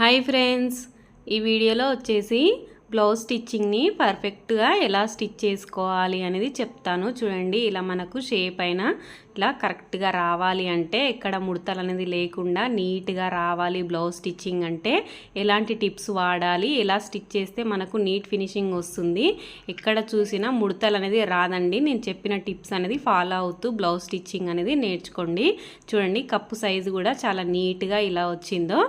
Hi friends. ఈ వీడియోలో వచ్చేసి బ్లౌజ్ స్టిచ్చింగ్ని పర్ఫెక్ట్గా ఎలా స్టిచ్ చేసుకోవాలి అనేది చెప్తాను. చూడండి ఇలా మనకు షేప్ అయినా ఇలా కరెక్ట్గా రావాలి అంటే ఎక్కడ ముడతలు అనేది లేకుండా నీట్గా రావాలి బ్లౌజ్ స్టిచ్చింగ్ అంటే. ఎలాంటి టిప్స్ వాడాలి ఎలా స్టిచ్ చేస్తే మనకు నీట్ ఫినిషింగ్ వస్తుంది ఎక్కడ చూసినా ముడతలు అనేది రాదండి. నేను చెప్పిన టిప్స్ అనేది ఫాలో అవుతూ బ్లౌజ్ స్టిచ్చింగ్ అనేది నేర్చుకోండి. చూడండి కప్పు సైజు కూడా చాలా నీట్గా ఇలా వచ్చిందో.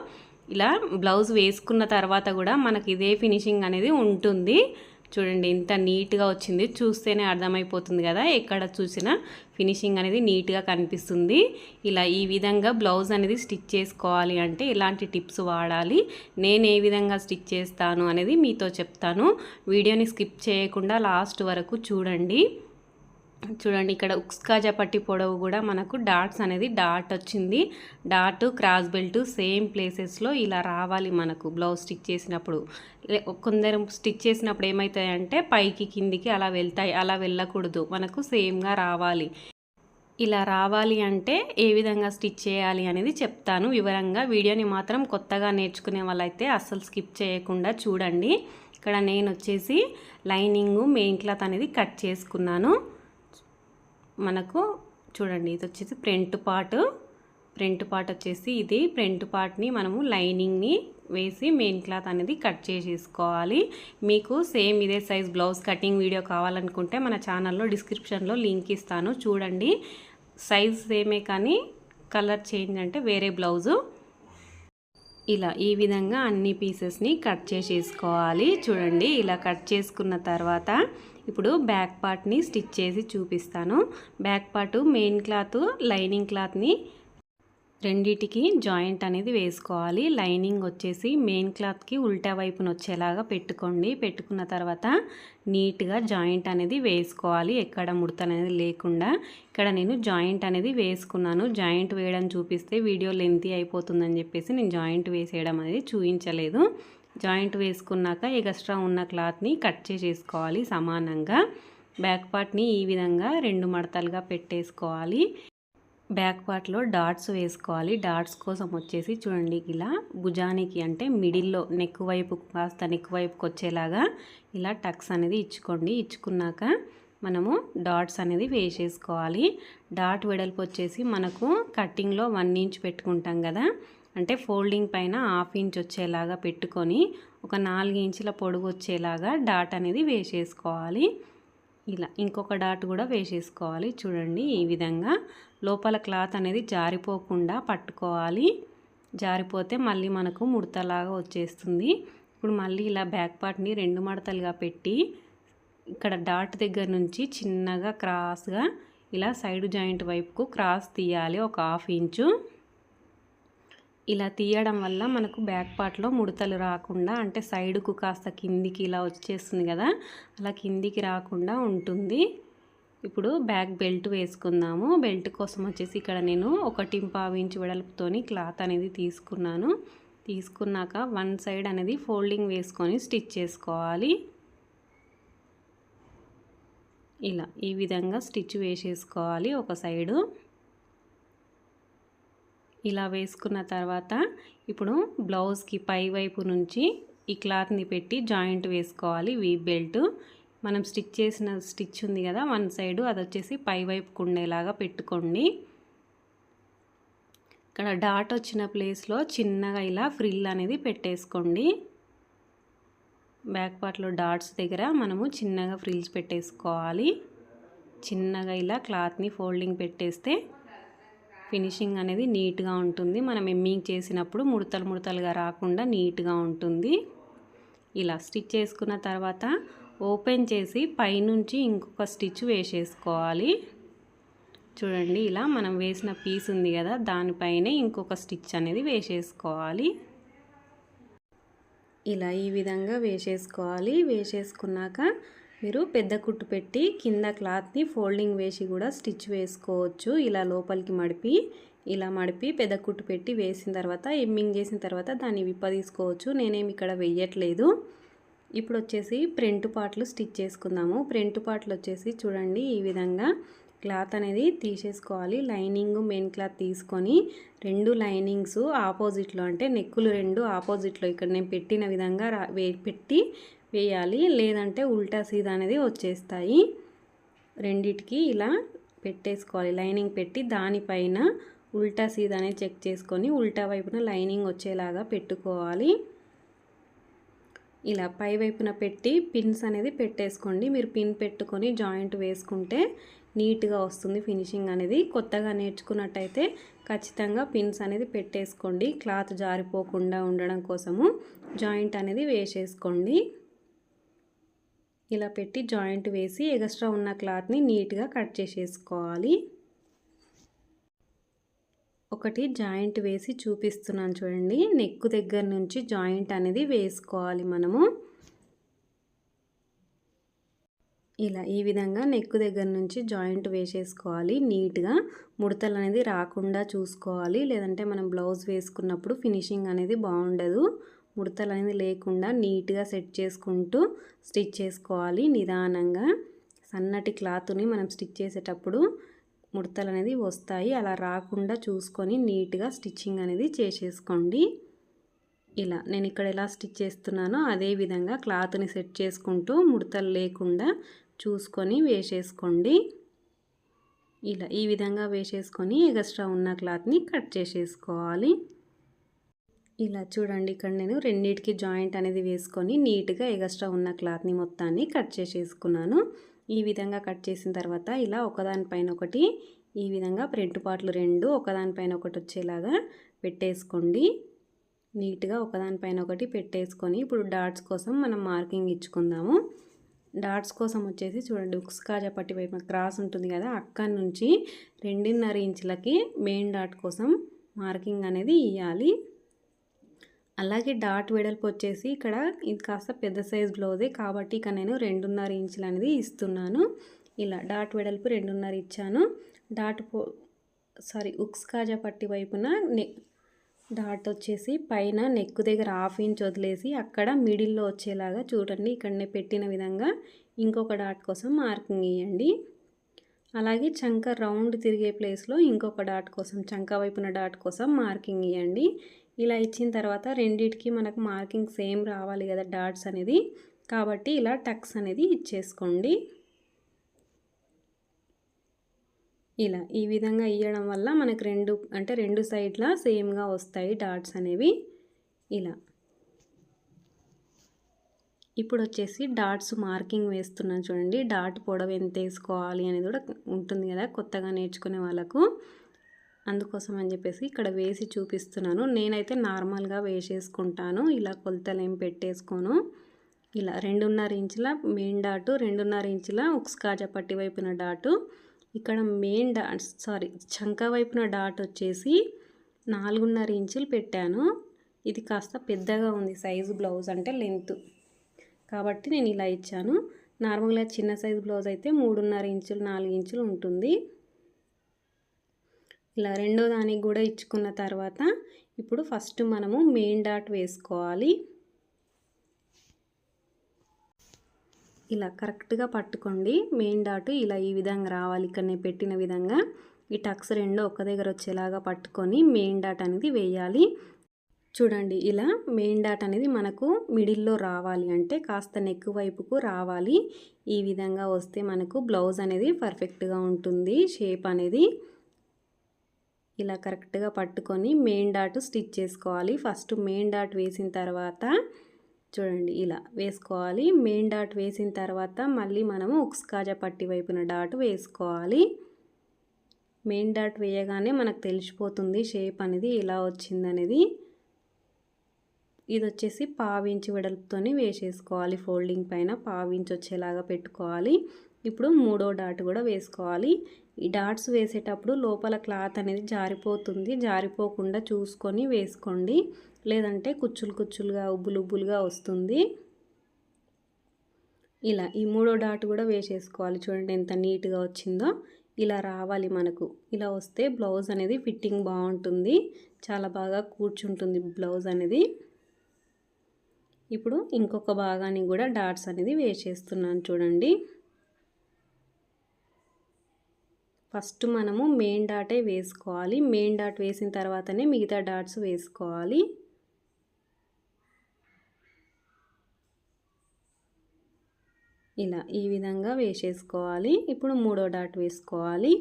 ఇలా బ్లౌజ్ వేసుకున్న తర్వాత కూడా మనకి ఇదే ఫినిషింగ్ అనేది ఉంటుంది. చూడండి ఇంత నీట్గా వచ్చింది. చూస్తేనే అర్థమైపోతుంది కదా ఎక్కడ చూసినా ఫినిషింగ్ అనేది నీట్గా కనిపిస్తుంది. ఇలా ఈ విధంగా బ్లౌజ్ అనేది స్టిచ్ చేసుకోవాలి అంటే ఇలాంటి టిప్స్ వాడాలి నేను ఏ విధంగా స్టిచ్ చేస్తాను అనేది మీతో చెప్తాను. వీడియోని స్కిప్ చేయకుండా లాస్ట్ వరకు చూడండి. చూడండి ఇక్కడ ఉక్స్కాజా పట్టి పొడవు కూడా మనకు డాట్స్ అనేది డాట్ వచ్చింది. డాట్ క్రాస్ బెల్ట్ సేమ్ ప్లేసెస్లో ఇలా రావాలి మనకు బ్లౌజ్ స్టిచ్ చేసినప్పుడు. కొందరు స్టిచ్ చేసినప్పుడు ఏమవుతాయంటే పైకి కిందికి అలా వెళ్తాయి అలా వెళ్ళకూడదు మనకు సేమ్గా రావాలి. ఇలా రావాలి అంటే ఏ విధంగా స్టిచ్ చేయాలి అనేది చెప్తాను. వివరంగా వీడియోని మాత్రం కొత్తగా నేర్చుకునే వాళ్ళైతే అస్సలు స్కిప్ చేయకుండా చూడండి. ఇక్కడ నేను వచ్చేసి లైనింగ్ మెయిన్ క్లాత్ అనేది కట్ చేసుకున్నాను. మనకు చూడండి ఇది వచ్చేసి ఫ్రంట్ పార్ట్. ఫ్రంట్ పార్ట్ వచ్చేసి ఇది. ఫ్రంట్ పార్ట్ని మనము లైనింగ్ని వేసి మెయిన్ క్లాత్ అనేది కట్ చేసేసుకోవాలి. మీకు సేమ్ ఇదే సైజ్ బ్లౌజ్ కటింగ్ వీడియో కావాలనుకుంటే మన ఛానల్లో డిస్క్రిప్షన్లో లింక్ ఇస్తాను. చూడండి సైజ్ సేమే కానీ కలర్ చేంజ్ అంటే వేరే బ్లౌజు. ఇలా ఈ విధంగా అన్ని పీసెస్ని కట్ చేసేసుకోవాలి. చూడండి ఇలా కట్ చేసుకున్న తర్వాత ఇప్పుడు బ్యాక్ పార్ట్ని స్టిచ్ చేసి చూపిస్తాను. Back part main cloth lining క్లాత్ని రెండిటికి జాయింట్ అనేది వేసుకోవాలి. లైనింగ్ వచ్చేసి మెయిన్ క్లాత్కి ఉల్టా వైపున వచ్చేలాగా పెట్టుకోండి. పెట్టుకున్న తర్వాత నీట్గా జాయింట్ అనేది వేసుకోవాలి. ఎక్కడ ముడత అనేది లేకుండా. ఇక్కడ నేను జాయింట్ అనేది వేసుకున్నాను. జాయింట్ వేయడం చూపిస్తే వీడియో లెంతీ అయిపోతుందని చెప్పేసి నేను జాయింట్ వేసేయడం అనేది చూపించలేదు. జాయింట్ వేసుకున్నాక ఎక్స్ట్రా ఉన్న క్లాత్ని కట్ చేసేసుకోవాలి సమానంగా. బ్యాక్ పార్ట్ని ఈ విధంగా రెండు మడతలుగా పెట్టేసుకోవాలి. బ్యాక్ పార్ట్లో డాట్స్ వేసుకోవాలి. డాట్స్ కోసం వచ్చేసి చూడండి ఇలా భుజానికి అంటే మిడిల్లో నెక్ వైపు కాస్త నెక్ వైపుకి వచ్చేలాగా ఇలా టక్స్ అనేది ఇచ్చుకోండి. ఇచ్చుకున్నాక మనము డాట్స్ అనేది వేసేసుకోవాలి. డాట్ వెడల్పు వచ్చేసి మనకు కట్టింగ్లో వన్ ఇంచ్ పెట్టుకుంటాం కదా. అంటే ఫోల్డింగ్ పైన హాఫ్ ఇంచ్ వచ్చేలాగా పెట్టుకొని ఒక నాలుగు ఇంచుల పొడుగు వచ్చేలాగా డాట్ అనేది వేసేసుకోవాలి. ఇలా ఇంకొక డాట్ కూడా వేసేసుకోవాలి. చూడండి ఈ విధంగా లోపల క్లాత్ అనేది జారిపోకుండా పట్టుకోవాలి. జారిపోతే మళ్ళీ మనకు ముడతలాగా వచ్చేస్తుంది. ఇప్పుడు మళ్ళీ ఇలా బ్యాక్ పార్ట్ని రెండు మడతలుగా పెట్టి ఇక్కడ డాట్ దగ్గర నుంచి చిన్నగా క్రాస్గా ఇలా సైడ్ జాయింట్ వైపుకు క్రాస్ తీయాలి ఒక హాఫ్ ఇంచు. ఇలా తీయడం వల్ల మనకు బ్యాక్ పార్ట్లో ముడతలు రాకుండా అంటే సైడ్కు కాస్త కిందికి ఇలా వచ్చేస్తుంది కదా అలా కిందికి రాకుండా ఉంటుంది. ఇప్పుడు బ్యాక్ బెల్ట్ వేసుకుందాము. బెల్ట్ కోసం వచ్చేసి ఇక్కడ నేను ఒకటి పావు ఇంచు వెడల్పుతోని క్లాత్ అనేది తీసుకున్నాను. తీసుకున్నాక వన్ సైడ్ అనేది ఫోల్డింగ్ వేసుకొని స్టిచ్ చేసుకోవాలి. ఇలా ఈ విధంగా స్టిచ్ వేసేసుకోవాలి ఒక సైడు. ఇలా వేసుకున్న తర్వాత ఇప్పుడు బ్లౌజ్కి పై వైపు నుంచి ఈ క్లాత్ని పెట్టి జాయింట్ వేసుకోవాలి వీ బెల్ట్. మనం స్టిచ్ చేసిన స్టిచ్ ఉంది కదా వన్ సైడు అది వచ్చేసి పై వైపుకు ఉండేలాగా పెట్టుకోండి. ఇక్కడ డాట్ వచ్చిన ప్లేస్లో చిన్నగా ఇలా ఫ్రిల్ అనేది పెట్టేసుకోండి. బ్యాక్ పార్ట్లో డాట్స్ దగ్గర మనము చిన్నగా ఫ్రిల్స్ పెట్టేసుకోవాలి. చిన్నగా ఇలా క్లాత్ని ఫోల్డింగ్ పెట్టేస్తే ఫినిషింగ్ అనేది నీట్గా ఉంటుంది. మనం ఎమ్మింగ్ చేసినప్పుడు ముడతలు ముడతలుగా రాకుండా నీట్గా ఉంటుంది. ఇలా స్టిచ్ చేసుకున్న తర్వాత ఓపెన్ చేసి పైనుంచి ఇంకొక స్టిచ్ వేసేసుకోవాలి. చూడండి ఇలా మనం వేసిన పీస్ ఉంది కదా దానిపైనే ఇంకొక స్టిచ్ అనేది వేసేసుకోవాలి. ఇలా ఈ విధంగా వేసేసుకోవాలి. వేసేసుకున్నాక మీరు పెద్ద కుట్టు పెట్టి కింద క్లాత్ని ఫోల్డింగ్ వేసి కూడా స్టిచ్ వేసుకోవచ్చు. ఇలా లోపలికి మడిపి ఇలా మడిపి పెద్ద కుట్టు పెట్టి వేసిన తర్వాత ఎమ్మింగ్ చేసిన తర్వాత దాన్ని విప్పదీసుకోవచ్చు నేనేమి ఇక్కడ వెయ్యట్లేదు ఇప్పుడు వచ్చేసి ప్రింట్ పార్ట్లు స్టిచ్ చేసుకుందాము. ప్రింట్ పార్ట్లు వచ్చేసి చూడండి ఈ విధంగా క్లాత్ అనేది తీసేసుకోవాలి. లైనింగ్ మెయిన్ క్లాత్ తీసుకొని రెండు లైనింగ్స్ ఆపోజిట్లో అంటే నెక్కులు రెండు ఆపోజిట్లో ఇక్కడ నేను పెట్టిన విధంగా పెట్టి వేయాలి. లేదంటే ఉల్టా సీదా అనేది వచ్చేస్తాయి. రెండిటికి ఇలా పెట్టేసుకోవాలి. లైనింగ్ పెట్టి దానిపైన ఉల్టా సీదా అనేది చెక్ చేసుకొని ఉల్టా వైపున లైనింగ్ వచ్చేలాగా పెట్టుకోవాలి. ఇలా పై వైపున పెట్టి పిన్స్ అనేది పెట్టేసుకోండి. మీరు పిన్ పెట్టుకొని జాయింట్ వేసుకుంటే నీట్గా వస్తుంది ఫినిషింగ్ అనేది. కొత్తగా నేర్చుకున్నట్టయితే ఖచ్చితంగా పిన్స్ అనేది పెట్టేసుకోండి. క్లాత్ జారిపోకుండా ఉండడం కోసము జాయింట్ అనేది వేసేసుకోండి. ఇలా పెట్టి జాయింట్ వేసి ఎక్స్ట్రా ఉన్న క్లాత్ని నీట్గా కట్ చేసేసుకోవాలి. ఒకటి జాయింట్ వేసి చూపిస్తున్నాను చూడండి. నెక్ దగ్గర నుంచి జాయింట్ అనేది వేసుకోవాలి మనము. ఇలా ఈ విధంగా నెక్ దగ్గర నుంచి జాయింట్ వేసేసుకోవాలి నీట్గా. ముడతలు అనేది రాకుండా చూసుకోవాలి. లేదంటే మనం బ్లౌజ్ వేసుకున్నప్పుడు ఫినిషింగ్ అనేది బాగుండదు. ముడతలు అనేది లేకుండా నీట్గా సెట్ చేసుకుంటూ స్టిచ్ చేసుకోవాలి నిదానంగా. సన్నటి క్లాత్ని మనం స్టిచ్ చేసేటప్పుడు ముడతలు అనేది వస్తాయి. అలా రాకుండా చూసుకొని నీట్గా స్టిచ్చింగ్ అనేది చేసేసుకోండి. ఇలా నేను ఇక్కడ ఎలా స్టిచ్ చేస్తున్నానో అదే విధంగా క్లాత్ని సెట్ చేసుకుంటూ ముడతలు లేకుండా చూసుకొని వేసేసుకోండి. ఇలా ఈ విధంగా వేసేసుకొని ఎగస్ట్రా ఉన్న క్లాత్ని కట్ చేసేసుకోవాలి. ఇలా చూడండి ఇక్కడ నేను రెండింటికి జాయింట్ అనేది వేసుకొని నీట్గా ఎగస్ట్రా ఉన్న క్లాత్ని మొత్తాన్ని కట్ చేసేసుకున్నాను. ఈ విధంగా కట్ చేసిన తర్వాత ఇలా ఒకదానిపైన ఒకటి ఈ విధంగా ప్రింట్ పాటలు రెండు ఒకదానిపైన ఒకటి వచ్చేలాగా పెట్టేసుకోండి. నీట్గా ఒకదానిపైన ఒకటి పెట్టేసుకొని ఇప్పుడు డాట్స్ కోసం మనం మార్కింగ్ ఇచ్చుకుందాము. డాట్స్ కోసం వచ్చేసి చూడండి ఉక్స్ కాజా పట్టి వైపు క్రాస్ ఉంటుంది కదా అక్కడి నుంచి రెండున్నర ఇంచులకి మెయిన్ డాట్ కోసం మార్కింగ్ అనేది ఇవ్వాలి అలాగే డాట్ వెడల్పు వచ్చేసి ఇక్కడ ఇది కాస్త పెద్ద సైజ్ బ్లౌజే కాబట్టి ఇక నేను రెండున్నర ఇంచులు అనేది ఇస్తున్నాను. ఇలా డాట్ వెడల్పు రెండున్నర ఇచ్చాను. డాట్ పో సారీ ఉక్స్ కాజా పట్టి వైపున నె డాట్ వచ్చేసి పైన నెక్ దగ్గర హాఫ్ ఇంచ్ వదిలేసి అక్కడ మిడిల్లో వచ్చేలాగా చూడండి. ఇక్కడ పెట్టిన విధంగా ఇంకొక డాట్ కోసం మార్కింగ్ ఇవ్వండి అలాగే చంక రౌండ్ తిరిగే ప్లేస్లో ఇంకొక డాట్ కోసం చంక వైపున డాట్ కోసం మార్కింగ్ ఇవ్వండి ఇలా ఇచ్చిన తర్వాత రెండిటికి మనకు మార్కింగ్ సేమ్ రావాలి కదా డాట్స్ అనేది. కాబట్టి ఇలా టక్స్ అనేది ఇచ్చేసుకోండి. ఇలా ఈ విధంగా ఇవ్వడం వల్ల మనకు రెండు అంటే రెండు సైడ్ల సేమ్గా వస్తాయి డాట్స్ అనేవి. ఇలా. ఇప్పుడు వచ్చేసి డాట్స్ మార్కింగ్ వేస్తున్నాను చూడండి. డాట్ పొడవు ఎంత వేసుకోవాలి అనేది కూడా ఉంటుంది కదా కొత్తగా నేర్చుకునే వాళ్ళకు. అందుకోసం అని చెప్పేసి ఇక్కడ వేసి చూపిస్తున్నాను. నేనైతే నార్మల్గా వేసేసుకుంటాను. ఇలా కొలతలు ఏం పెట్టేసుకోను. ఇలా రెండున్నర ఇంచుల మెయిన్ డాటు రెండున్నర ఇంచుల ఉక్స్ కాజా పట్టి వైపున డాటు. ఇక్కడ మెయిన్ డాట్ సారీ చంక వైపున డాట్ వచ్చేసి నాలుగున్నర ఇంచులు పెట్టాను. ఇది కాస్త పెద్దగా ఉంది. సైజు బ్లౌజ్ అంటే లెంత్. కాబట్టి నేను ఇలా ఇచ్చాను. నార్మల్గా చిన్న సైజు బ్లౌజ్ అయితే మూడున్నర ఇంచులు నాలుగు ఇంచులు ఉంటుంది. ఇలా రెండో దానికి కూడా ఇచ్చుకున్న తర్వాత ఇప్పుడు ఫస్ట్ మనము మెయిన్ డాట్ వేసుకోవాలి. ఇలా కరెక్ట్గా పట్టుకోండి. మెయిన్ డాట్ ఇలా ఈ విధంగా రావాలి ఇక్కడ నేను పెట్టిన విధంగా. ఈ టక్స్ రెండో ఒక దగ్గర వచ్చేలాగా పట్టుకొని మెయిన్ డాట్ అనేది వేయాలి. చూడండి ఇలా మెయిన్ డాట్ అనేది మనకు మిడిల్లో రావాలి అంటే కాస్త నెక్ వైపుకు రావాలి. ఈ విధంగా వస్తే మనకు బ్లౌజ్ అనేది పర్ఫెక్ట్గా ఉంటుంది షేప్ అనేది. ఇలా కరెక్ట్గా పట్టుకొని మెయిన్ డాట్ స్టిచ్ చేసుకోవాలి. ఫస్ట్ మెయిన్ డాట్ వేసిన తర్వాత చూడండి ఇలా వేసుకోవాలి. మెయిన్ డాట్ వేసిన తర్వాత మళ్ళీ మనము ఉక్స్ కాజా పట్టి వైపున డాట్ వేసుకోవాలి. మెయిన్ డాట్ వేయగానే మనకు తెలిసిపోతుంది షేప్ అనేది ఇలా వచ్చిందనేది. ఇది వచ్చేసి పావించి వెడల్పుతోని వేసేసుకోవాలి. ఫోల్డింగ్ పైన పావించి వచ్చేలాగా పెట్టుకోవాలి. ఇప్పుడు మూడో డాట్ కూడా వేసుకోవాలి. ఈ డాట్స్ వేసేటప్పుడు లోపల క్లాత్ అనేది జారిపోతుంది. జారిపోకుండా చూసుకొని వేసుకోండి. లేదంటే కుచ్చులు కుచ్చులుగా ఉబ్బులు ఉబ్బులుగా వస్తుంది. ఇలా ఈ మూడో డాట్ కూడా వేసేసుకోవాలి. చూడండి ఎంత నీట్గా వచ్చిందో. ఇలా రావాలి మనకు. ఇలా వస్తే బ్లౌజ్ అనేది ఫిట్టింగ్ బాగుంటుంది. చాలా బాగా కూర్చుంటుంది బ్లౌజ్ అనేది. ఇప్పుడు ఇంకొక భాగానికి కూడా డాట్స్ అనేది వేసేస్తున్నాను చూడండి. ఫస్ట్ మనము మెయిన్ డాటే వేసుకోవాలి. మెయిన్ డాట్ వేసిన తర్వాతనే మిగతా డాట్స్ వేసుకోవాలి. ఇలా ఈ విధంగా వేసేసుకోవాలి. ఇప్పుడు మూడో డాట్ వేసుకోవాలి.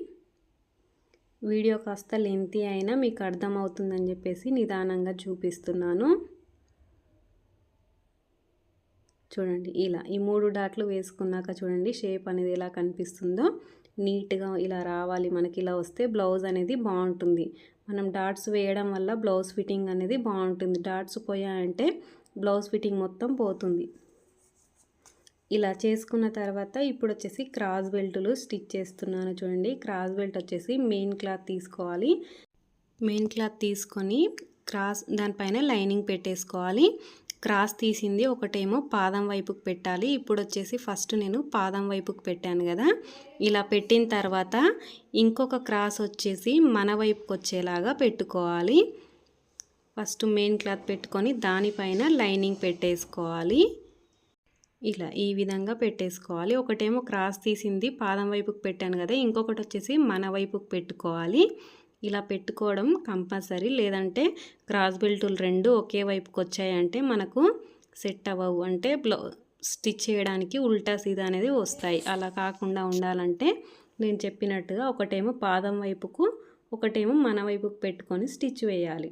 వీడియో కాస్త లెంతి అయినా మీకు అర్థమవుతుందని చెప్పేసి నిదానంగా చూపిస్తున్నాను. చూడండి ఇలా ఈ మూడు డాట్లు వేసుకున్నాక చూడండి షేప్ అనేది ఎలా కనిపిస్తుందో. నీట్గా ఇలా రావాలి మనకి ఇలా వస్తే బ్లౌజ్ అనేది బాగుంటుంది. మనం డాట్స్ వేయడం వల్ల బ్లౌజ్ ఫిట్టింగ్ అనేది బాగుంటుంది. డాట్స్ పోయాయంటే బ్లౌజ్ ఫిట్టింగ్ మొత్తం పోతుంది. ఇలా చేసుకున్న తర్వాత ఇప్పుడు వచ్చేసి క్రాస్ బెల్టులు స్టిచ్ చేస్తున్నాను చూడండి. క్రాస్ బెల్ట్ వచ్చేసి మెయిన్ క్లాత్ తీసుకోవాలి. మెయిన్ క్లాత్ తీసుకొని క్రాస్ దానిపైన లైనింగ్ పెట్టేసుకోవాలి. క్రాస్ తీసింది ఒకటేమో పాదం వైపుకు పెట్టాలి. ఇప్పుడు వచ్చేసి ఫస్ట్ నేను పాదం వైపుకు పెట్టాను కదా. ఇలా పెట్టిన తర్వాత ఇంకొక క్రాస్ వచ్చేసి మన వైపుకి వచ్చేలాగా పెట్టుకోవాలి. ఫస్ట్ మెయిన్ క్లాత్ పెట్టుకొని దానిపైన లైనింగ్ పెట్టేసుకోవాలి. ఇలా ఈ విధంగా పెట్టేసుకోవాలి. ఒకటేమో క్రాస్ తీసింది పాదం వైపుకి పెట్టాను కదా. ఇంకొకటి వచ్చేసి మన వైపుకు పెట్టుకోవాలి. ఇలా పెట్టుకోవడం కంపల్సరీ. లేదంటే క్రాస్ బెల్టులు రెండు ఒకే వైపుకి వచ్చాయంటే మనకు సెట్ అవ్వవు. అంటే బ్లౌ స్టిచ్ చేయడానికి ఉల్టా సీదా అనేది వస్తాయి. అలా కాకుండా ఉండాలంటే నేను చెప్పినట్టుగా ఒకటేమో పాదం వైపుకు ఒకటేమో మన వైపుకు పెట్టుకొని స్టిచ్ వేయాలి.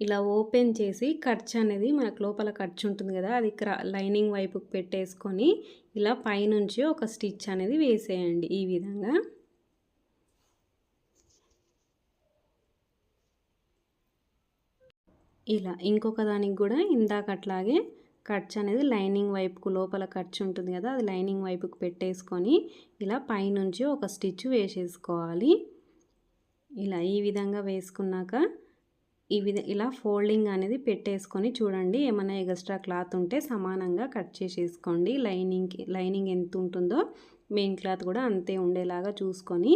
ఇలా ఓపెన్ చేసి ఖర్చు అనేది మనకు లోపల ఖర్చు ఉంటుంది కదా అది క్రా లైనింగ్ వైపుకు పెట్టేసుకొని ఇలా పైనుంచి ఒక స్టిచ్ అనేది వేసేయండి ఈ విధంగా. ఇలా ఇంకొక దానికి కూడా ఇందాక అట్లాగే ఖర్చు అనేది లైనింగ్ వైపుకు లోపల ఖర్చు ఉంటుంది కదా అది లైనింగ్ వైపుకు పెట్టేసుకొని ఇలా పైనుంచి ఒక స్టిచ్ వేసేసుకోవాలి. ఇలా ఈ విధంగా వేసుకున్నాక ఈ విధ ఇలా ఫోల్డింగ్ అనేది పెట్టేసుకొని చూడండి ఏమైనా ఎగస్ట్రా క్లాత్ ఉంటే సమానంగా కట్ చేసేసుకోండి. లైనింగ్కి లైనింగ్ ఎంత ఉంటుందో మెయిన్ క్లాత్ కూడా అంతే ఉండేలాగా చూసుకొని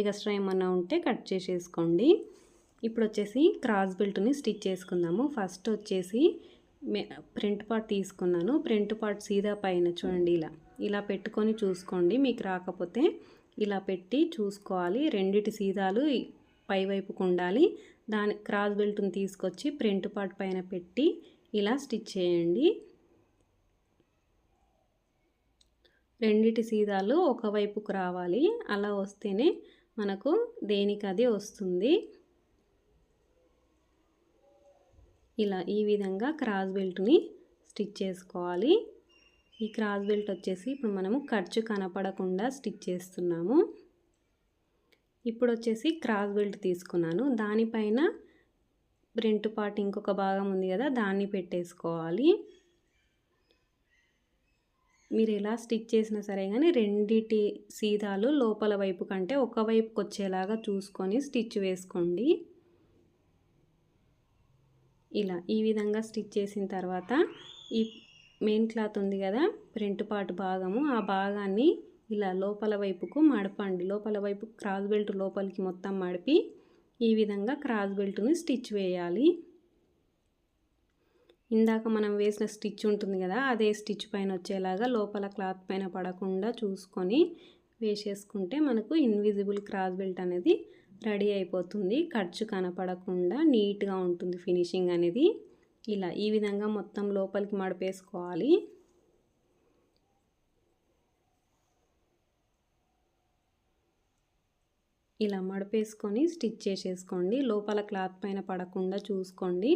ఎగస్ట్రా ఏమైనా ఉంటే కట్ చేసేసుకోండి. ఇప్పుడు వచ్చేసి క్రాస్ బెల్ట్ని స్టిచ్ చేసుకుందాము. ఫస్ట్ వచ్చేసి ప్రింట్ పార్ట్ తీసుకున్నాను. ప్రింట్ పార్ట్ సీదా పైన చూడండి ఇలా. ఇలా పెట్టుకొని చూసుకోండి. మీకు రాకపోతే ఇలా పెట్టి చూసుకోవాలి. రెండిటి సీదాలు పై వైపుకు ఉండాలి. దాని క్రాస్ బెల్ట్ని తీసుకొచ్చి ప్రింట్ పార్ట్ పైన పెట్టి ఇలా స్టిచ్ చేయండి. రెండిటి సీదాలు ఒకవైపుకు రావాలి. అలా వస్తేనే మనకు దేనికి అది వస్తుంది? ఇలా ఈ విధంగా క్రాస్ బెల్ట్ని స్టిచ్ చేసుకోవాలి. ఈ క్రాస్ బెల్ట్ వచ్చేసి ఇప్పుడు మనము ఖర్చు కనపడకుండా స్టిచ్ చేస్తున్నాము. ఇప్పుడు వచ్చేసి క్రాస్ బెల్ట్ తీసుకున్నాను. దానిపైన రెంట్ పార్ట్ ఇంకొక భాగం ఉంది కదా దాన్ని పెట్టేసుకోవాలి. మీరు ఎలా స్టిచ్ చేసినా సరే కానీ రెండిటి సీదాలు లోపల వైపు కంటే ఒకవైపుకి వచ్చేలాగా చూసుకొని స్టిచ్ వేసుకోండి. ఇలా ఈ విధంగా స్టిచ్ చేసిన తర్వాత ఈ మెయిన్ క్లాత్ ఉంది కదా ప్రింట్ పార్ట్ భాగము ఆ భాగాన్ని ఇలా లోపల వైపుకు మడపండి. లోపల వైపు క్రాస్ బెల్ట్ లోపలికి మొత్తం మడిపి ఈ విధంగా క్రాస్ బెల్ట్ని స్టిచ్ వేయాలి. ఇందాక మనం వేసిన స్టిచ్ ఉంటుంది కదా అదే స్టిచ్ పైన వచ్చేలాగా లోపల క్లాత్ పైన పడకుండా చూసుకొని వేసేసుకుంటే మనకు ఇన్విజిబుల్ క్రాస్ బెల్ట్ అనేది రెడీ అయిపోతుంది. ఖర్చు కనపడకుండా నీట్గా ఉంటుంది ఫినిషింగ్ అనేది. ఇలా ఈ విధంగా మొత్తం లోపలికి మడిపేసుకోవాలి. ఇలా మడిపేసుకొని స్టిచ్ చేసేసుకోండి. లోపల క్లాత్ పైన పడకుండా చూసుకోండి.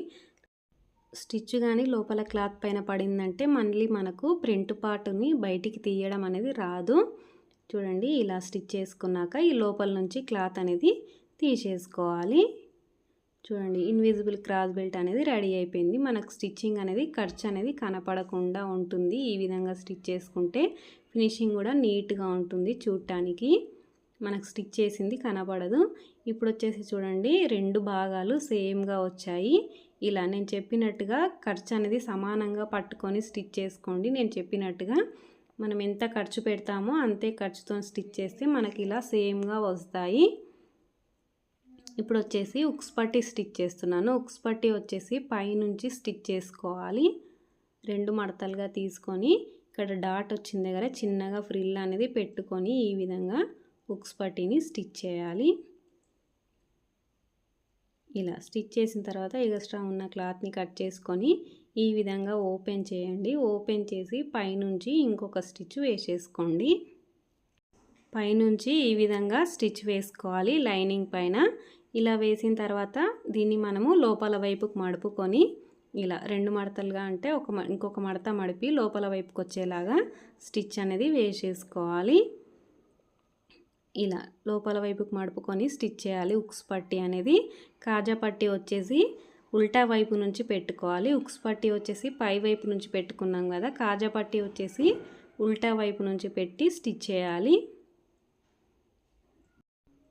స్టిచ్ కానీ లోపల క్లాత్ పైన పడిందంటే మళ్ళీ మనకు ప్రింట్ పార్ట్ని బయటికి తీయడం అనేది రాదు. చూడండి ఇలా స్టిచ్ చేసుకున్నాక ఈ లోపల నుంచి క్లాత్ అనేది తీసేసుకోవాలి. చూడండి ఇన్విజిబుల్ క్రాస్ బెల్ట్ అనేది రెడీ అయిపోయింది. మనకు స్టిచ్చింగ్ అనేది ఖర్చు అనేది కనపడకుండా ఉంటుంది. ఈ విధంగా స్టిచ్ చేసుకుంటే ఫినిషింగ్ కూడా నీట్గా ఉంటుంది చూడటానికి. మనకు స్టిచ్ చేసింది కనపడదు. ఇప్పుడు వచ్చేసి చూడండి రెండు భాగాలు సేమ్గా వచ్చాయి. ఇలా నేను చెప్పినట్టుగా ఖర్చు అనేది సమానంగా పట్టుకొని స్టిచ్ చేసుకోండి. నేను చెప్పినట్టుగా మనం ఎంత ఖర్చు పెడతామో అంతే ఖర్చుతో స్టిచ్ చేస్తే మనకి ఇలా సేమ్గా వస్తాయి. ఇప్పుడు వచ్చేసి ఉక్స్ పట్టి స్టిచ్ చేస్తున్నాను. ఉక్స్ పట్టి వచ్చేసి పైనుంచి స్టిచ్ చేసుకోవాలి. రెండు మడతలుగా తీసుకొని ఇక్కడ డాట్ వచ్చిన దగ్గర చిన్నగా ఫ్రిల్ అనేది పెట్టుకొని ఈ విధంగా ఉక్స్ పట్టీని స్టిచ్ చేయాలి. ఇలా స్టిచ్ చేసిన తర్వాత ఎగస్ట్రా ఉన్న క్లాత్ని కట్ చేసుకొని ఈ విధంగా ఓపెన్ చేయండి. ఓపెన్ చేసి పైనుంచి ఇంకొక స్టిచ్ వేసేసుకోండి. పైనుంచి ఈ విధంగా స్టిచ్ వేసుకోవాలి లైనింగ్ పైన. ఇలా వేసిన తర్వాత దీన్ని మనము లోపల వైపుకు మడుపుకొని ఇలా రెండు మడతలుగా అంటే ఒక ఇంకొక మడత మడిపి లోపల వైపుకి వచ్చేలాగా స్టిచ్ అనేది వేసేసుకోవాలి. ఇలా లోపల వైపుకి మడుపుకొని స్టిచ్ చేయాలి. ఉక్స్ పట్టి అనేది కాజా పట్టి వచ్చేసి ఉల్టా వైపు నుంచి పెట్టుకోవాలి. ఉక్స్ పట్టి వచ్చేసి పై వైపు నుంచి పెట్టుకున్నాం కదా కాజా పట్టి వచ్చేసి ఉల్టా వైపు నుంచి పెట్టి స్టిచ్ చేయాలి.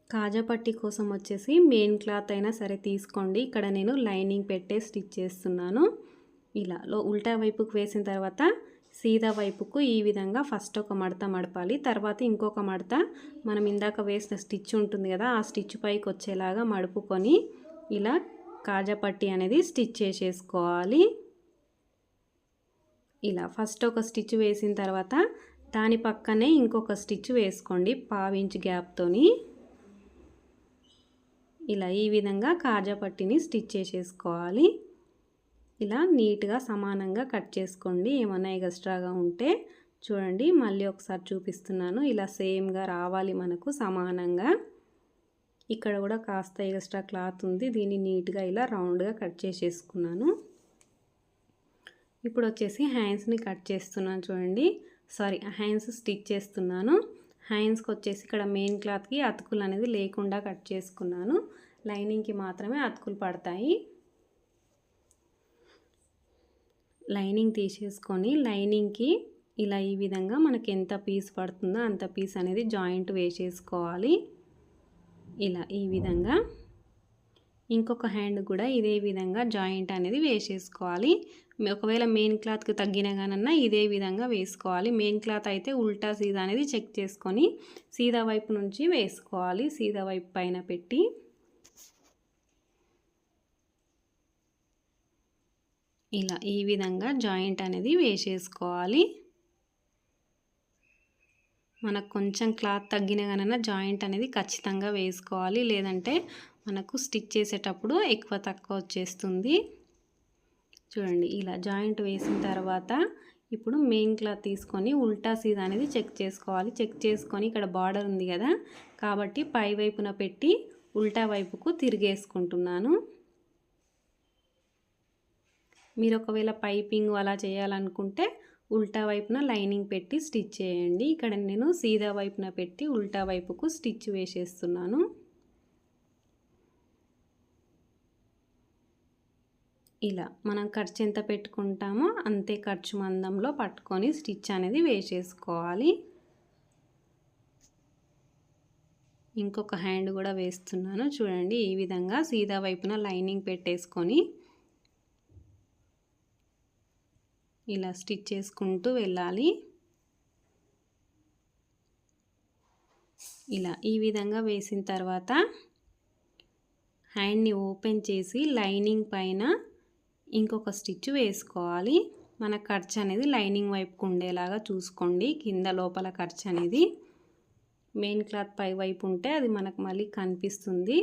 కాజా పట్టి కోసం వచ్చేసి మెయిన్ క్లాత్ అయినా సరే తీసుకోండి. ఇక్కడ నేను లైనింగ్ పెట్టే స్టిచ్ చేస్తున్నాను. ఇలా లో ఉల్టా వైపుకు వేసిన తర్వాత సీదా వైపుకు ఈ విధంగా ఫస్ట్ ఒక మడత మడపాలి. తర్వాత ఇంకొక మడత మనం ఇందాక వేసిన స్టిచ్ ఉంటుంది కదా ఆ స్టిచ్ పైకి వచ్చేలాగా మడుపుకొని ఇలా కాజాపట్టి అనేది స్టిచ్ చేసేసుకోవాలి. ఇలా ఫస్ట్ ఒక స్టిచ్ వేసిన తర్వాత దాని పక్కనే ఇంకొక స్టిచ్ వేసుకోండి పావించ్ గ్యాప్తోని ఇలా ఈ విధంగా కాజాపట్టిని స్టిచ్ చేసేసుకోవాలి. ఇలా నీట్గా సమానంగా కట్ చేసుకోండి. ఏమైనా ఎక్స్ట్రాగా ఉంటే చూడండి. మళ్ళీ ఒకసారి చూపిస్తున్నాను. ఇలా సేమ్గా రావాలి మనకు సమానంగా. ఇక్కడ కూడా కాస్త ఎక్స్ట్రా క్లాత్ ఉంది. దీన్ని నీట్గా ఇలా రౌండ్గా కట్ చేసేసుకున్నాను. ఇప్పుడు వచ్చేసి హ్యాండ్స్ని కట్ చేస్తున్నాను చూడండి. సారీ హ్యాండ్స్ స్టిచ్ చేస్తున్నాను. హ్యాండ్స్కి వచ్చేసి ఇక్కడ మెయిన్ క్లాత్కి అతుకులు అనేది లేకుండా కట్ చేసుకున్నాను. లైనింగ్కి మాత్రమే అతుకులు పడతాయి. లైనింగ్ తీసేసుకొని లైనింగ్కి ఇలా ఈ విధంగా మనకి ఎంత పీస్ పడుతుందో అంత పీస్ అనేది జాయింట్ వేసేసుకోవాలి. ఇలా ఈ విధంగా ఇంకొక హ్యాండ్ కూడా ఇదే విధంగా జాయింట్ అనేది వేసేసుకోవాలి. ఒకవేళ మెయిన్ క్లాత్కి తగ్గిన కానన్నా ఇదే విధంగా వేసుకోవాలి. మెయిన్ క్లాత్ అయితే ఉల్టా సీదా అనేది చెక్ చేసుకొని సీదా వైపు నుంచి వేసుకోవాలి. సీదా వైపు పైన పెట్టి ఇలా ఈ విధంగా జాయింట్ అనేది వేసేసుకోవాలి. మనకు కొంచెం క్లాత్ తగ్గిన కనుక జాయింట్ అనేది ఖచ్చితంగా వేసుకోవాలి. లేదంటే మనకు స్టిచ్ చేసేటప్పుడు ఎక్కువ తక్కువ వచ్చేస్తుంది. చూడండి ఇలా జాయింట్ వేసిన తర్వాత ఇప్పుడు మెయిన్ క్లాత్ తీసుకొని ఉల్టా సీదా అనేది చెక్ చేసుకోవాలి. చెక్ చేసుకొని ఇక్కడ బార్డర్ ఉంది కదా కాబట్టి పై వైపున పెట్టి ఉల్టా వైపుకు తిరిగేసుకుంటున్నాను. మీరు ఒకవేళ పైపింగ్ అలా చేయాలనుకుంటే ఉల్టా వైపున లైనింగ్ పెట్టి స్టిచ్ చేయండి. ఇక్కడ నేను సీదా వైపున పెట్టి ఉల్టా వైపుకు స్టిచ్ వేసేస్తున్నాను. ఇలా మనం ఖర్చు ఎంత పెట్టుకుంటామో అంతే ఖర్చు మందంలో పట్టుకొని స్టిచ్ అనేది వేసేసుకోవాలి. ఇంకొక హ్యాండ్ కూడా వేస్తున్నాను. చూడండి ఈ విధంగా సీదా వైపున లైనింగ్ పెట్టేసుకొని ఇలా స్టిచ్ చేసుకుంటూ వెళ్ళాలి. ఇలా ఈ విధంగా వేసిన తర్వాత హ్యాండ్ని ఓపెన్ చేసి లైనింగ్ పైన ఇంకొక స్టిచ్ వేసుకోవాలి. మన ఖర్చు అనేది లైనింగ్ వైపుకు ఉండేలాగా చూసుకోండి. కింద లోపల ఖర్చు అనేది మెయిన్ క్లాత్ పై వైపు ఉంటే అది మనకు మళ్ళీ కనిపిస్తుంది.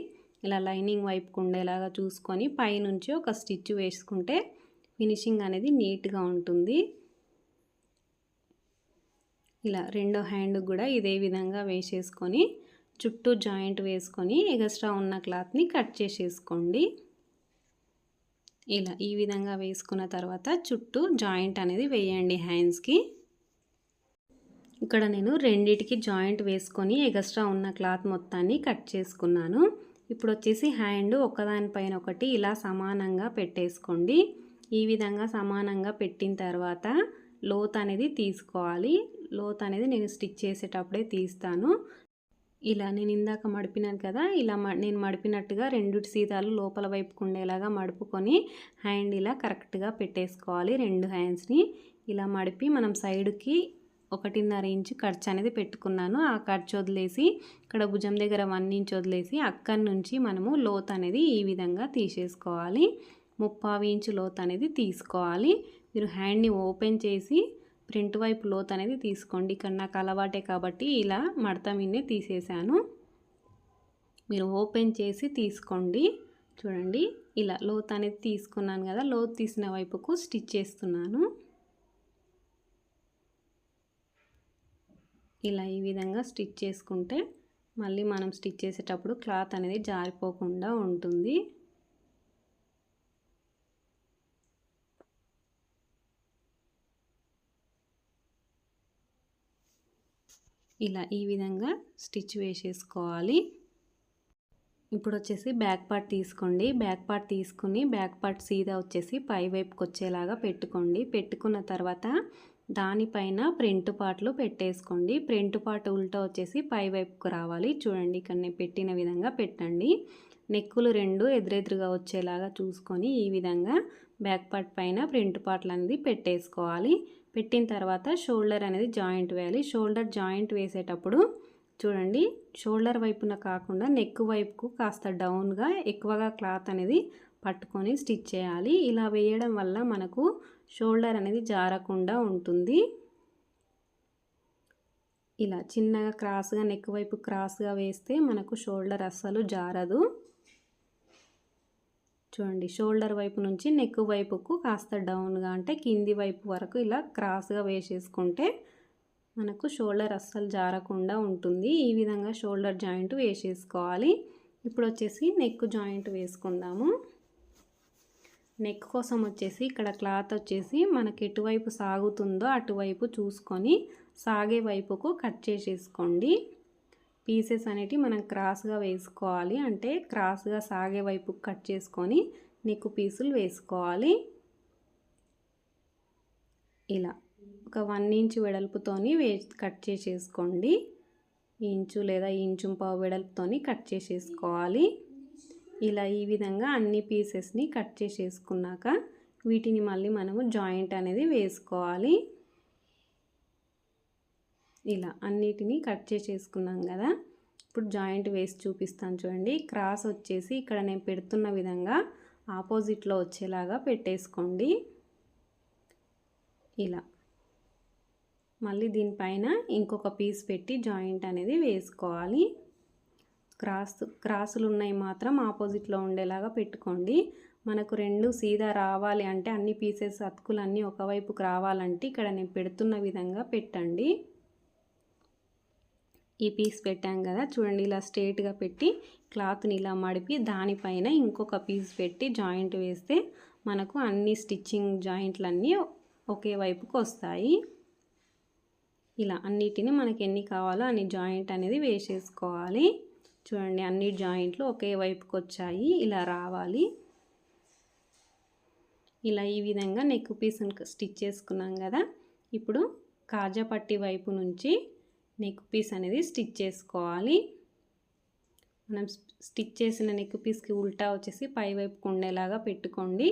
ఇలా లైనింగ్ వైపుకు ఉండేలాగా చూసుకొని పైనుంచి ఒక స్టిచ్ వేసుకుంటే ఫినిషింగ్ అనేది నీట్గా ఉంటుంది. ఇలా రెండో హ్యాండ్ కూడా ఇదే విధంగా వేసేసుకొని చుట్టూ జాయింట్ వేసుకొని ఎగస్ట్రా ఉన్న క్లాత్ని కట్ చేసేసుకోండి. ఇలా ఈ విధంగా వేసుకున్న తర్వాత చుట్టూ జాయింట్ అనేది వేయండి హ్యాండ్స్కి. ఇక్కడ నేను రెండిటికి జాయింట్ వేసుకొని ఎగస్ట్రా ఉన్న క్లాత్ మొత్తాన్ని కట్ చేసుకున్నాను. ఇప్పుడు వచ్చేసి హ్యాండ్ ఒకదానిపైన ఒకటి ఇలా సమానంగా పెట్టేసుకోండి. ఈ విధంగా సమానంగా పెట్టిన తర్వాత లోత్ అనేది తీసుకోవాలి. లోత్ అనేది నేను స్టిచ్ చేసేటప్పుడే తీస్తాను. ఇలా నేను ఇందాక మడిపినాను కదా ఇలా నేను మడిపినట్టుగా రెండు సీతాలు లోపల వైపుకు ఉండేలాగా మడుపుకొని హ్యాండ్ ఇలా కరెక్ట్గా పెట్టేసుకోవాలి రెండు హ్యాండ్స్ని ఇలా మడిపి మనం సైడ్కి ఒకటిన్నర ఇంచు ఖర్చు అనేది పెట్టుకున్నాను. ఆ ఖర్చు వదిలేసి ఇక్కడ భుజం దగ్గర వన్ ఇంచ్ వదిలేసి అక్కడి నుంచి మనము లోత్ అనేది ఈ విధంగా తీసేసుకోవాలి. ముప్పావు ఇంచు లోత్ అనేది తీసుకోవాలి. మీరు హ్యాండ్ని ఓపెన్ చేసి ఫ్రంట్ వైపు లోత్ అనేది తీసుకోండి. ఇక్కడ నాకు అలవాటే కాబట్టి ఇలా మడత మిన్నే తీసేసాను. మీరు ఓపెన్ చేసి తీసుకోండి. చూడండి ఇలా లోత్ అనేది తీసుకున్నాను కదా లోత్ తీసిన వైపుకు స్టిచ్ చేస్తున్నాను. ఇలా ఈ విధంగా స్టిచ్ చేసుకుంటే మళ్ళీ మనం స్టిచ్ చేసేటప్పుడు క్లాత్ అనేది జారిపోకుండా ఉంటుంది. ఇలా ఈ విధంగా స్టిచ్ వేసేసుకోవాలి. ఇప్పుడు వచ్చేసి బ్యాక్ పార్ట్ తీసుకోండి. బ్యాక్ పార్ట్ తీసుకుని బ్యాక్ పార్ట్ సీదా వచ్చేసి పై వైపుకి వచ్చేలాగా పెట్టుకోండి. పెట్టుకున్న తర్వాత దానిపైన ప్రింట్ పార్ట్లు పెట్టేసుకోండి. ప్రింట్ పార్ట్ ఉల్టా వచ్చేసి పై వైపుకు రావాలి. చూడండి ఇక్కడ నేను పెట్టిన విధంగా పెట్టండి. నెక్కులు రెండు ఎదురెదురుగా వచ్చేలాగా చూసుకొని ఈ విధంగా బ్యాక్ పార్ట్ పైన ప్రింట్ పార్ట్లు అనేది పెట్టేసుకోవాలి. పెట్టిన తర్వాత షోల్డర్ అనేది జాయింట్ వేయాలి. షోల్డర్ జాయింట్ వేసేటప్పుడు చూడండి షోల్డర్ వైపున కాకుండా నెక్ వైపుకు కాస్త డౌన్గా ఎక్కువగా క్లాత్ అనేది పట్టుకొని స్టిచ్ చేయాలి. ఇలా వేయడం వల్ల మనకు షోల్డర్ అనేది జారకుండా ఉంటుంది. ఇలా చిన్నగా క్రాస్గా నెక్ వైపు క్రాస్గా వేస్తే మనకు షోల్డర్ అస్సలు జారదు. చూడండి షోల్డర్ వైపు నుంచి నెక్ వైపుకు కాస్త డౌన్గా అంటే కింది వైపు వరకు ఇలా క్రాస్గా వేసేసుకుంటే మనకు షోల్డర్ అస్సలు జారకుండా ఉంటుంది. ఈ విధంగా షోల్డర్ జాయింట్ వేసేసుకోవాలి. ఇప్పుడు వచ్చేసి నెక్ జాయింట్ వేసుకుందాము. నెక్ కోసం వచ్చేసి ఇక్కడ క్లాత్ వచ్చేసి మనకి ఎటువైపు సాగుతుందో అటువైపు చూసుకొని సాగే వైపుకు కట్ చేసేసుకోండి. పీసెస్ అనేటివి మనం క్రాస్గా వేసుకోవాలి. అంటే క్రాస్గా సాగే వైపు కట్ చేసుకొని నెక్ పీసులు వేసుకోవాలి. ఇలా ఒక వన్ ఇంచ్ వెడల్పుతోని వే కట్ చేసేసుకోండి. ఇంచు లేదా ఇంచు పావు వెడల్పుతోని కట్ చేసేసుకోవాలి. ఇలా ఈ విధంగా అన్ని పీసెస్ని కట్ చేసేసుకున్నాక వీటిని మళ్ళీ మనము జాయింట్ అనేది వేసుకోవాలి. ఇలా అన్నిటినీ కట్ చేసేసుకున్నాం కదా. ఇప్పుడు జాయింట్ వేసి చూపిస్తాను చూడండి. క్రాస్ వచ్చేసి ఇక్కడ నేను పెడుతున్న విధంగా ఆపోజిట్లో వచ్చేలాగా పెట్టేసుకోండి. ఇలా. మళ్ళీ దీనిపైన ఇంకొక పీస్ పెట్టి జాయింట్ అనేది వేసుకోవాలి. క్రాస్ క్రాసులు ఉన్నాయి మాత్రం ఆపోజిట్లో ఉండేలాగా పెట్టుకోండి. మనకు రెండు సీదా రావాలి అంటే అన్ని పీసెస్ అతుకులు అన్నీ ఒకవైపుకు రావాలంటే ఇక్కడ నేను పెడుతున్న విధంగా పెట్టండి. ఈ పీస్ పెట్టాం కదా చూడండి ఇలా స్ట్రేట్గా పెట్టి క్లాత్ని ఇలా మడిపి దానిపైన ఇంకొక పీస్ పెట్టి జాయింట్ వేస్తే మనకు అన్ని స్టిచ్చింగ్ జాయింట్లన్నీ ఒకే వైపుకు వస్తాయి. ఇలా అన్నిటిని మనకి ఎన్ని కావాలో అన్ని జాయింట్ అనేది వేసేసుకోవాలి. చూడండి అన్ని జాయింట్లు ఒకే వైపుకు వచ్చాయి ఇలా రావాలి. ఇలా ఈ విధంగా నెక్ పీస్ స్టిచ్ చేసుకున్నాం కదా ఇప్పుడు కాజా పట్టి వైపు నుంచి నెక్ పీస్ అనేది స్టిచ్ చేసుకోవాలి. మనం స్టిచ్ చేసిన నెక్ పీస్కి ఉల్టా వచ్చేసి పై వైపుకు ఉండేలాగా పెట్టుకోండి.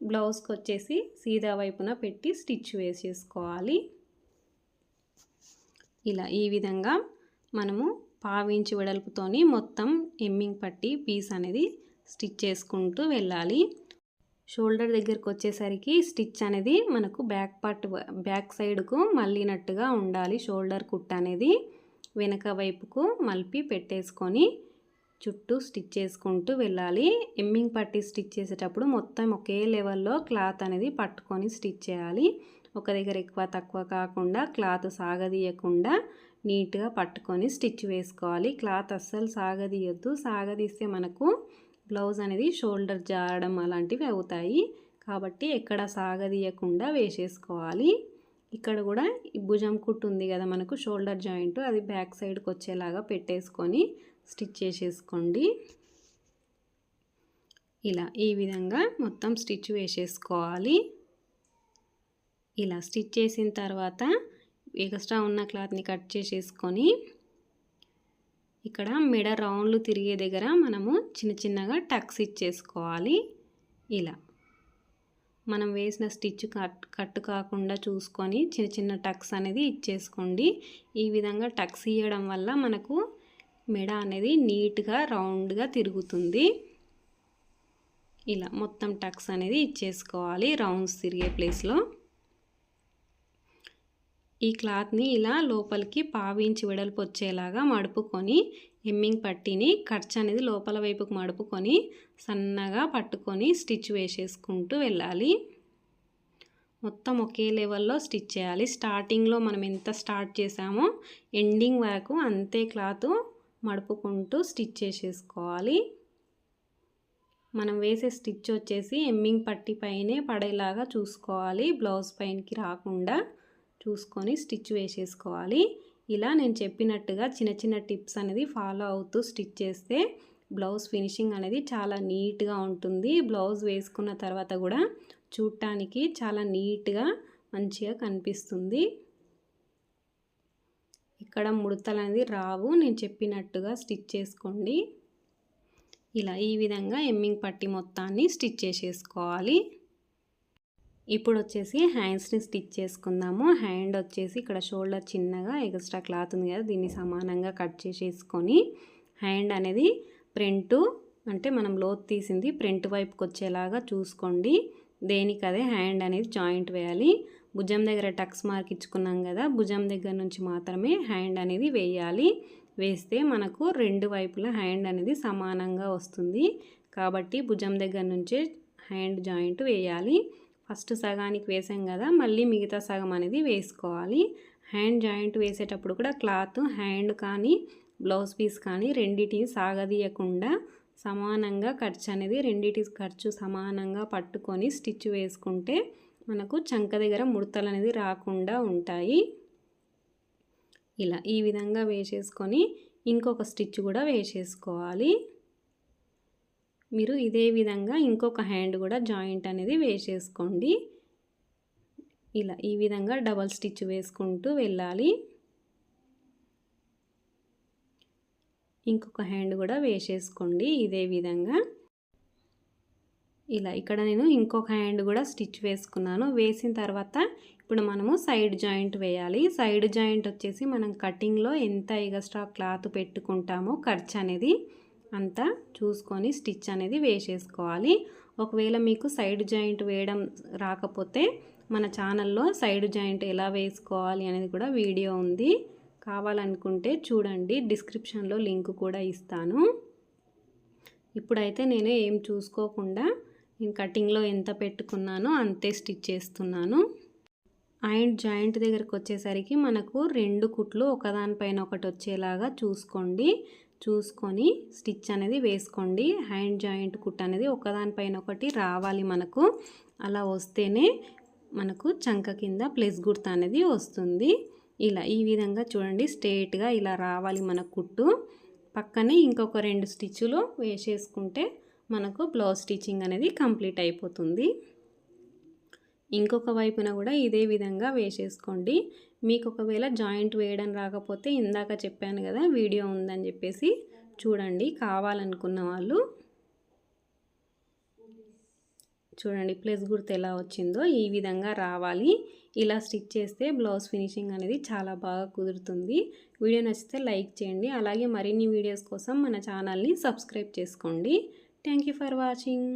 బ్లౌజ్కి వచ్చేసి సీదా వైపున పెట్టి స్టిచ్ వేసేసుకోవాలి. ఇలా ఈ విధంగా మనము పావించి వెడల్పుతోని మొత్తం ఎమ్మింగ్ పట్టి పీస్ అనేది స్టిచ్ చేసుకుంటూ వెళ్ళాలి. షోల్డర్ దగ్గరకు వచ్చేసరికి స్టిచ్ అనేది మనకు బ్యాక్ పార్ట్ బ్యాక్ సైడ్కు మళ్ళినట్టుగా ఉండాలి. షోల్డర్ కుట్ అనేది వెనక వైపుకు మలిపి పెట్టేసుకొని చుట్టూ స్టిచ్ చేసుకుంటూ వెళ్ళాలి. ఎమ్మింగ్ పట్టి స్టిచ్ చేసేటప్పుడు మొత్తం ఒకే లెవెల్లో క్లాత్ అనేది పట్టుకొని స్టిచ్ చేయాలి. ఒక దగ్గర ఎక్కువ తక్కువ కాకుండా క్లాత్ సాగదీయకుండా నీట్గా పట్టుకొని స్టిచ్ వేసుకోవాలి. క్లాత్ అస్సలు సాగదీయొద్దు. సాగదీస్తే మనకు బ్లౌజ్ అనేది షోల్డర్ జారడం అలాంటివి అవుతాయి. కాబట్టి ఎక్కడ సాగదీయకుండా వేసేసుకోవాలి. ఇక్కడ కూడా భుజం కుట్టు ఉంది కదా మనకు షోల్డర్ జాయింట్ అది బ్యాక్ సైడ్కి వచ్చేలాగా పెట్టేసుకొని స్టిచ్ చేసేసుకోండి. ఇలా ఈ విధంగా మొత్తం స్టిచ్ వేసేసుకోవాలి. ఇలా స్టిచ్ చేసిన తర్వాత ఎక్స్ట్రా ఉన్న క్లాత్ని కట్ చేసేసుకొని ఇక్కడ మెడ రౌండ్లు తిరిగే దగ్గర మనము చిన్న చిన్నగా టక్స్ ఇచ్చేసుకోవాలి. ఇలా. మనం వేసిన స్టిచ్ కట్ కట్ కాకుండా చూసుకొని చిన్న చిన్న టక్స్ అనేది ఇచ్చేసుకోండి. ఈ విధంగా టక్స్ ఇవ్వడం వల్ల మనకు మెడ అనేది నీట్గా రౌండ్గా తిరుగుతుంది. ఇలా మొత్తం టక్స్ అనేది ఇచ్చేసుకోవాలి రౌండ్స్ తిరిగే ప్లేస్లో. ఈ క్లాత్ని ఇలా లోపలికి పావించి వెడల్పు వచ్చేలాగా మడుపుకొని హెమ్మింగ్ పట్టిని ఖర్చు అనేది లోపల వైపుకు మడుపుకొని సన్నగా పట్టుకొని స్టిచ్ వేసేసుకుంటూ వెళ్ళాలి. మొత్తం ఒకే లెవెల్లో స్టిచ్ చేయాలి. స్టార్టింగ్లో మనం ఎంత స్టార్ట్ చేసామో ఎండింగ్ వరకు అంతే క్లాత్ మడుపుకుంటూ స్టిచ్ చేసేసుకోవాలి. మనం వేసే స్టిచ్ వచ్చేసి ఎమ్మింగ్ పట్టి పైనే పడేలాగా చూసుకోవాలి. బ్లౌజ్ పైనకి రాకుండా చూసుకొని స్టిచ్ వేసేసుకోవాలి. ఇలా నేను చెప్పినట్టుగా చిన్న చిన్న టిప్స్ అనేది ఫాలో అవుతూ స్టిచ్ చేస్తే బ్లౌజ్ ఫినిషింగ్ అనేది చాలా నీట్గా ఉంటుంది. బ్లౌజ్ వేసుకున్న తర్వాత కూడా చూడటానికి చాలా నీట్గా మంచిగా కనిపిస్తుంది. ఇక్కడ ముడతలు అనేది రావు. నేను చెప్పినట్టుగా స్టిచ్ చేసుకోండి. ఇలా ఈ విధంగా ఎమ్మింగ్ పట్టి మొత్తాన్ని స్టిచ్ చేసేసుకోవాలి. ఇప్పుడు వచ్చేసి హ్యాండ్స్ని స్టిచ్ చేసుకుందాము. హ్యాండ్ వచ్చేసి ఇక్కడ షోల్డర్ చిన్నగా ఎక్స్ట్రా క్లాత్ ఉంది కదా దీన్ని సమానంగా కట్ చేసేసుకొని హ్యాండ్ అనేది ప్రింట్ అంటే మనం లోత్ తీసింది ప్రింట్ వైపుకి వచ్చేలాగా చూసుకోండి. దేనికి అదే హ్యాండ్ అనేది జాయింట్ వేయాలి. భుజం దగ్గర టక్స్ మార్క్ ఇచ్చుకున్నాం కదా భుజం దగ్గర నుంచి మాత్రమే హ్యాండ్ అనేది వేయాలి. వేస్తే మనకు రెండు వైపులా హ్యాండ్ అనేది సమానంగా వస్తుంది. కాబట్టి భుజం దగ్గర నుంచే హ్యాండ్ జాయింట్ వేయాలి. ఫస్ట్ సగానికి వేసాం కదా మళ్ళీ మిగతా సగం అనేది వేసుకోవాలి. హ్యాండ్ జాయింట్ వేసేటప్పుడు కూడా క్లాత్ హ్యాండ్ కానీ బ్లౌజ్ పీస్ కానీ రెండిటిని సాగదీయకుండా సమానంగా ఖర్చు అనేది రెండిటి ఖర్చు సమానంగా పట్టుకొని స్టిచ్ వేసుకుంటే మనకు చంక దగ్గర ముడతలు అనేది రాకుండా ఉంటాయి. ఇలా ఈ విధంగా వేసేసుకొని ఇంకొక స్టిచ్ కూడా వేసేసుకోవాలి. మీరు ఇదే విధంగా ఇంకొక హ్యాండ్ కూడా జాయింట్ అనేది వేసేసుకోండి. ఇలా ఈ విధంగా డబల్ స్టిచ్ వేసుకుంటూ వెళ్ళాలి. ఇంకొక హ్యాండ్ కూడా వేసేసుకోండి ఇదే విధంగా. ఇలా ఇక్కడ నేను ఇంకొక హ్యాండ్ కూడా స్టిచ్ వేసుకున్నాను. వేసిన తర్వాత ఇప్పుడు మనము సైడ్ జాయింట్ వేయాలి. సైడ్ జాయింట్ వచ్చేసి మనం కటింగ్లో ఎంత ఎగస్ట్రా క్లాత్ పెట్టుకుంటామో ఖర్చు అనేది అంతా చూసుకొని స్టిచ్ అనేది వేసేసుకోవాలి. ఒకవేళ మీకు సైడ్ జాయింట్ వేయడం రాకపోతే మన ఛానల్లో సైడ్ జాయింట్ ఎలా వేసుకోవాలి అనేది కూడా వీడియో ఉంది. కావాలనుకుంటే చూడండి డిస్క్రిప్షన్లో లింక్ కూడా ఇస్తాను. ఇప్పుడైతే నేను ఏం చూసుకోకుండా నేను కటింగ్లో ఎంత పెట్టుకున్నానో అంతే స్టిచ్ చేస్తున్నాను. అండ్ జాయింట్ దగ్గరకు వచ్చేసరికి మనకు రెండు కుట్లు ఒకదానిపైన ఒకటి వచ్చేలాగా చూసుకోండి. చూసుకొని స్టిచ్ అనేది వేసుకోండి. హ్యాండ్ జాయింట్ కుట్ అనేది ఒకదానిపైన ఒకటి రావాలి మనకు. అలా వస్తేనే మనకు చంక కింద ప్లేస్ గుర్తు అనేది వస్తుంది. ఇలా ఈ విధంగా చూడండి. స్ట్రేట్గా ఇలా రావాలి మన కుట్టు. పక్కనే ఇంకొక రెండు స్టిచ్లు వేసేసుకుంటే మనకు బ్లౌజ్ స్టిచ్చింగ్ అనేది కంప్లీట్ అయిపోతుంది. ఇంకొక వైపున కూడా ఇదే విధంగా వేసేసుకోండి. మీకు ఒకవేళ జాయింట్ వేయడం రాకపోతే ఇందాక చెప్పాను కదా వీడియో ఉందని చెప్పేసి చూడండి కావాలనుకున్న వాళ్ళు. చూడండి ప్లస్ గుర్తు ఎలా వచ్చిందో ఈ విధంగా రావాలి. ఇలా స్టిచ్ చేస్తే బ్లౌజ్ ఫినిషింగ్ అనేది చాలా బాగా కుదురుతుంది. వీడియో నచ్చితే లైక్ చేయండి. అలాగే మరిన్ని వీడియోస్ కోసం మన ఛానల్ని సబ్స్క్రైబ్ చేసుకోండి. Thank for watching.